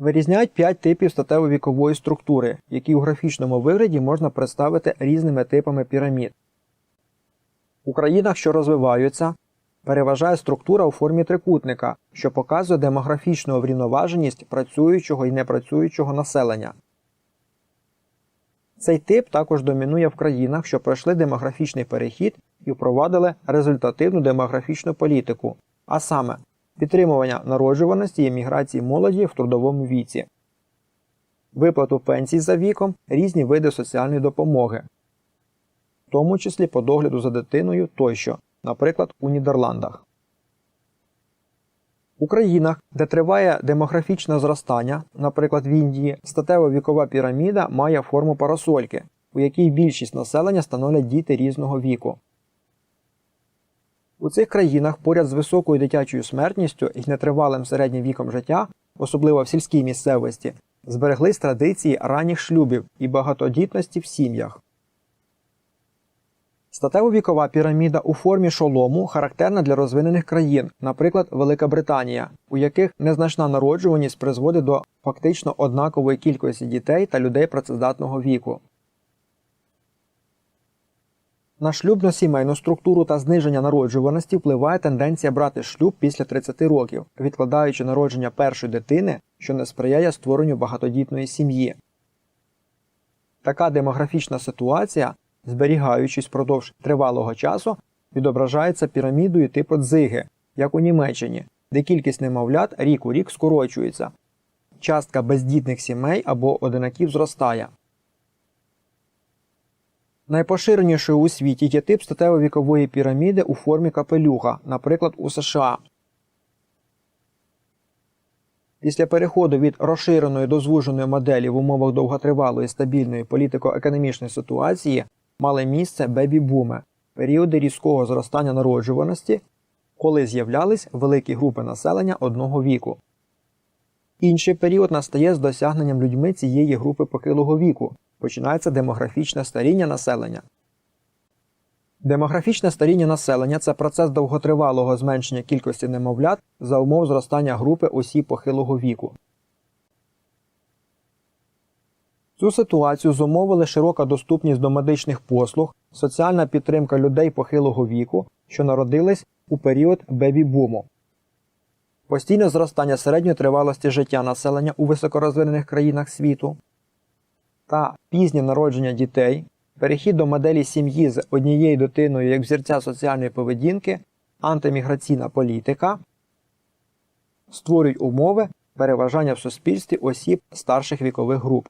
Вирізняють 5 типів статево-вікової структури, які у графічному вигляді можна представити різними типами пірамід. У країнах, що розвиваються, переважає структура у формі трикутника, що показує демографічну врівноваженість працюючого і непрацюючого населення. Цей тип також домінує в країнах, що пройшли демографічний перехід і впровадили результативну демографічну політику, а саме підтримування народжуваності і міграції молоді в трудовому віці, виплату пенсій за віком, різні види соціальної допомоги, в тому числі по догляду за дитиною тощо, наприклад, у Нідерландах. У країнах, де триває демографічне зростання, наприклад в Індії, статево-вікова піраміда має форму парасольки, у якій більшість населення становлять діти різного віку. У цих країнах поряд з високою дитячою смертністю і нетривалим середнім віком життя, особливо в сільській місцевості, збереглись традиції ранніх шлюбів і багатодітності в сім'ях. Статево-вікова піраміда у формі шолому характерна для розвинених країн, наприклад, Велика Британія, у яких незначна народжуваність призводить до фактично однакової кількості дітей та людей працездатного віку. На шлюбно-сімейну структуру та зниження народжуваності впливає тенденція брати шлюб після 30 років, відкладаючи народження першої дитини, що не сприяє створенню багатодітної сім'ї. Така демографічна ситуація, зберігаючись впродовж тривалого часу, відображається пірамідою типу дзиги, як у Німеччині, де кількість немовлят рік у рік скорочується. Частка бездітних сімей або одинаків зростає. Найпоширенішою у світі є тип статево-вікової піраміди у формі капелюха, наприклад, у США. Після переходу від розширеної до звуженої моделі в умовах довготривалої стабільної політико-економічної ситуації мали місце бебі-буми, періоди різкого зростання народжуваності, коли з'являлись великі групи населення одного віку. Інший період настає з досягненням людьми цієї групи похилого віку, починається демографічне старіння населення. Демографічне старіння населення це процес довготривалого зменшення кількості немовлят за умов зростання групи осіб похилого віку. Цю ситуацію зумовили широка доступність до медичних послуг, соціальна підтримка людей похилого віку, що народились у період бебі-буму. Постійне зростання середньої тривалості життя населення у високорозвинених країнах світу та пізнє народження дітей, перехід до моделі сім'ї з однією дитиною як взірця соціальної поведінки, антиміграційна політика створюють умови переважання в суспільстві осіб старших вікових груп.